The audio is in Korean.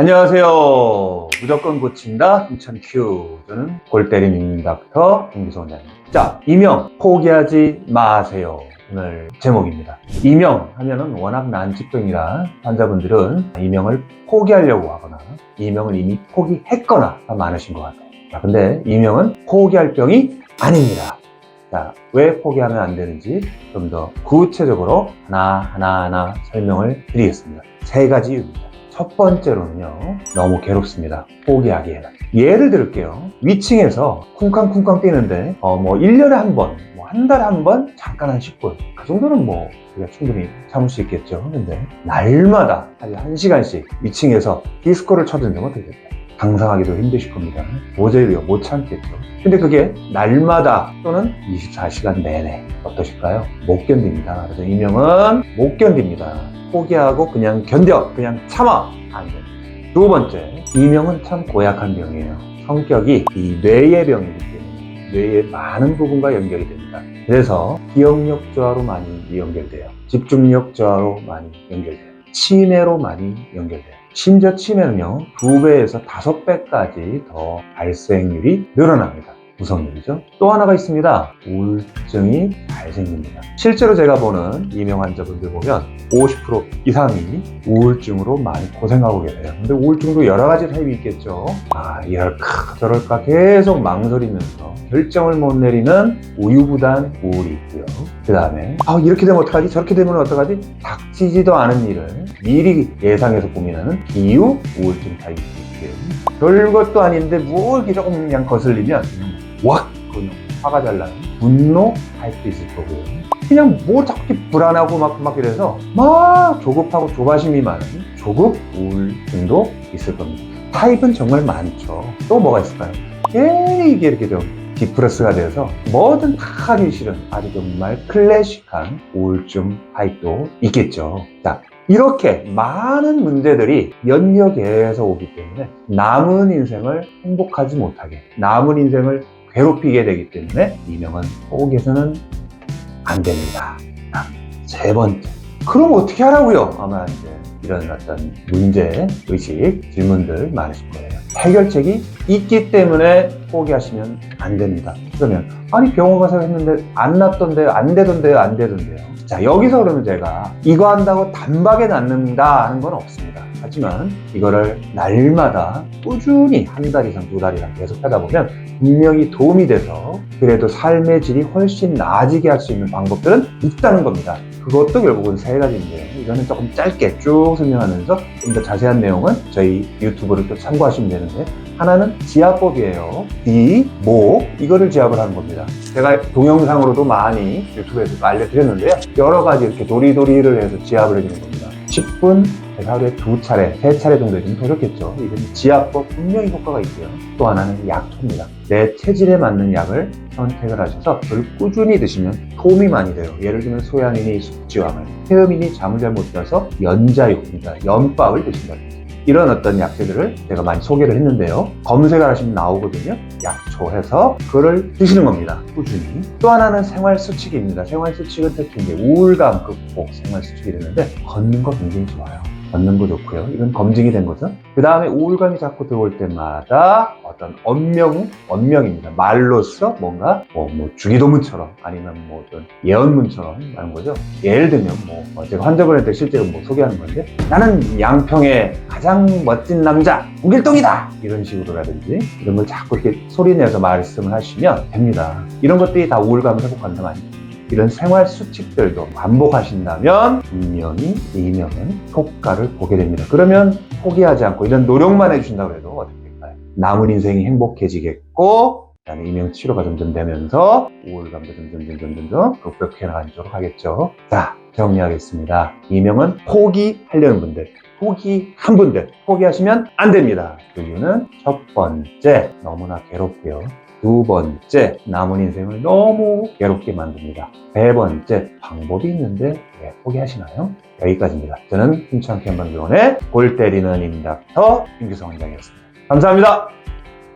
안녕하세요. 무조건 고친다 힘찬 큐. 저는 골 때리는 닥터 김기성 원장입니다. 자, 이명 포기하지 마세요. 오늘 제목입니다. 이명 하면은 워낙 난치병이라 환자분들은 이명을 포기하려고 하거나 이명을 이미 포기했거나 많으신 것 같아요. 자, 근데 이명은 포기할 병이 아닙니다. 자, 왜 포기하면 안 되는지 좀 더 구체적으로 하나하나 하나 설명을 드리겠습니다. 세 가지 이유입니다. 첫 번째로는요, 너무 괴롭습니다. 포기하기에는. 예를 들게요. 위층에서 쿵쾅쿵쾅 뛰는데, 어, 뭐, 1년에 한 번, 뭐, 한 달에 한 번, 잠깐 한 10분. 그 정도는 뭐, 우리가 충분히 참을 수 있겠죠. 근데, 날마다 한 1시간씩 위층에서 디스코를 쳐준다면 어떻게 상상하기도 힘드실 겁니다. 도저히 못 참겠죠. 근데 그게 날마다 또는 24시간 내내 어떠실까요? 못 견딥니다. 그래서 이명은 못 견딥니다. 포기하고 그냥 견뎌, 그냥 참아. 안 돼. 두 번째, 이명은 참 고약한 병이에요. 성격이 이 뇌의 병이기 때문에 뇌의 많은 부분과 연결이 됩니다. 그래서 기억력 저하로 많이 연결돼요. 집중력 저하로 많이 연결돼요. 치매로 많이 연결돼요. 심지어 치매는요, 두 배에서 다섯 배까지 더 발생률이 늘어납니다. 구성률이죠. 또 하나가 있습니다. 우울증이 잘 생깁니다. 실제로 제가 보는 이명 환자분들 보면 50% 이상이 우울증으로 많이 고생하고 계세요. 근데 우울증도 여러 가지 타입이 있겠죠. 아, 이럴까 저럴까 계속 망설이면서 결정을 못 내리는 우유부단 우울이 있고요. 그 다음에 아, 이렇게 되면 어떡하지? 저렇게 되면 어떡하지? 닥치지도 않은 일을 미리 예상해서 고민하는 비유 우울증 타입이 있고요. 별것도 아닌데 뭘 이렇게 조금 그냥 거슬리면 확 그냥 화가 잘 나는 분노 타입도 있을 거고요. 그냥 뭐 자꾸 불안하고 막, 막 이래서 막 조급하고 조바심이 많은 조급 우울증도 있을 겁니다. 타입은 정말 많죠. 또 뭐가 있을까요? 괜히 이게 이렇게 좀 디프레스가 돼서 뭐든 다 하기 싫은 아주 정말 클래식한 우울증 타입도 있겠죠. 자, 이렇게 많은 문제들이 연역해서 오기 때문에 남은 인생을 행복하지 못하게, 남은 인생을 괴롭히게 되기 때문에 이명은 포기해서는 안 됩니다. 자, 세 번째. 그럼 어떻게 하라고요? 아마 이제 이런 어떤 문제, 의식, 질문들 많으실 거예요. 해결책이 있기 때문에 포기하시면 안 됩니다. 그러면 아니 병원 가서 했는데 안 낫던데요, 안 되던데요, 안 되던데요. 자 여기서 그러면 제가 이거 한다고 단박에 낫는다 하는 건 없습니다. 하지만 이거를 날마다 꾸준히 한 달 이상, 두 달 이상 계속 하다 보면 분명히 도움이 돼서 그래도 삶의 질이 훨씬 나아지게 할 수 있는 방법들은 있다는 겁니다. 그것도 결국은 세 가지인데 이거는 조금 짧게 쭉 설명하면서 좀 더 자세한 내용은 저희 유튜브를 또 참고하시면 되는데 하나는 지압법이에요. 이, 모 이거를 지압을 하는 겁니다. 제가 동영상으로도 많이 유튜브에서 알려드렸는데요. 여러 가지 이렇게 도리도리를 해서 지압을 해주는 겁니다. 10분, 하루에 두 차례, 세 차례 정도 더 좋겠죠. 이건 지압법 분명히 효과가 있고요. 또 하나는 약초입니다. 내 체질에 맞는 약을 선택을 하셔서 그걸 꾸준히 드시면 도움이 많이 돼요. 예를 들면 소양인이 숙지왕을, 태음인이 잠을 잘 못 자서 연자육, 그러니까 연밥을 드신다든지 이런 어떤 약재들을 제가 많이 소개를 했는데요. 검색을 하시면 나오거든요. 약초 해서 그거를 드시는 겁니다. 꾸준히. 또 하나는 생활 수칙입니다. 생활 수칙은 특히 이제 우울감 극복 생활 수칙이 되는데 걷는 거 굉장히 좋아요. 걷는 거 좋고요. 이건 검증이 된 거죠. 그 다음에 우울감이 자꾸 들어올 때마다 어떤 언명, 언명입니다. 말로써 뭔가 뭐, 뭐 주기도문처럼 아니면 뭐 어떤 예언문처럼 하는 거죠. 예를 들면 뭐 어, 제가 환자분한테 실제로 뭐 소개하는 건데 나는 양평의 가장 멋진 남자 우길동이다 이런 식으로라든지 이런 걸 자꾸 이렇게 소리내서 말씀을 하시면 됩니다. 이런 것들이 다 우울감을 회복한다 말이죠. 이런 생활 수칙들도 반복하신다면 분명히 이명은 효과를 보게 됩니다. 그러면 포기하지 않고 이런 노력만 해주신다고 해도 어떻게 될까요? 남은 인생이 행복해지겠고 그다음에 이명 치료가 점점 되면서 우울감도 점점 점점 점점 극복해 나가는 쪽으로 가겠죠. 자 정리하겠습니다. 이명은 포기하려는 분들 포기한 분들 포기하시면 안 됩니다. 그 이유는 첫 번째 너무나 괴롭고요. 두 번째, 남은 인생을 너무 괴롭게 만듭니다. 세 번째, 방법이 있는데 왜 포기하시나요? 여기까지입니다. 저는 힘찬 캠방병원의 골 때리는 임닥터 김기성 원장이었습니다. 감사합니다.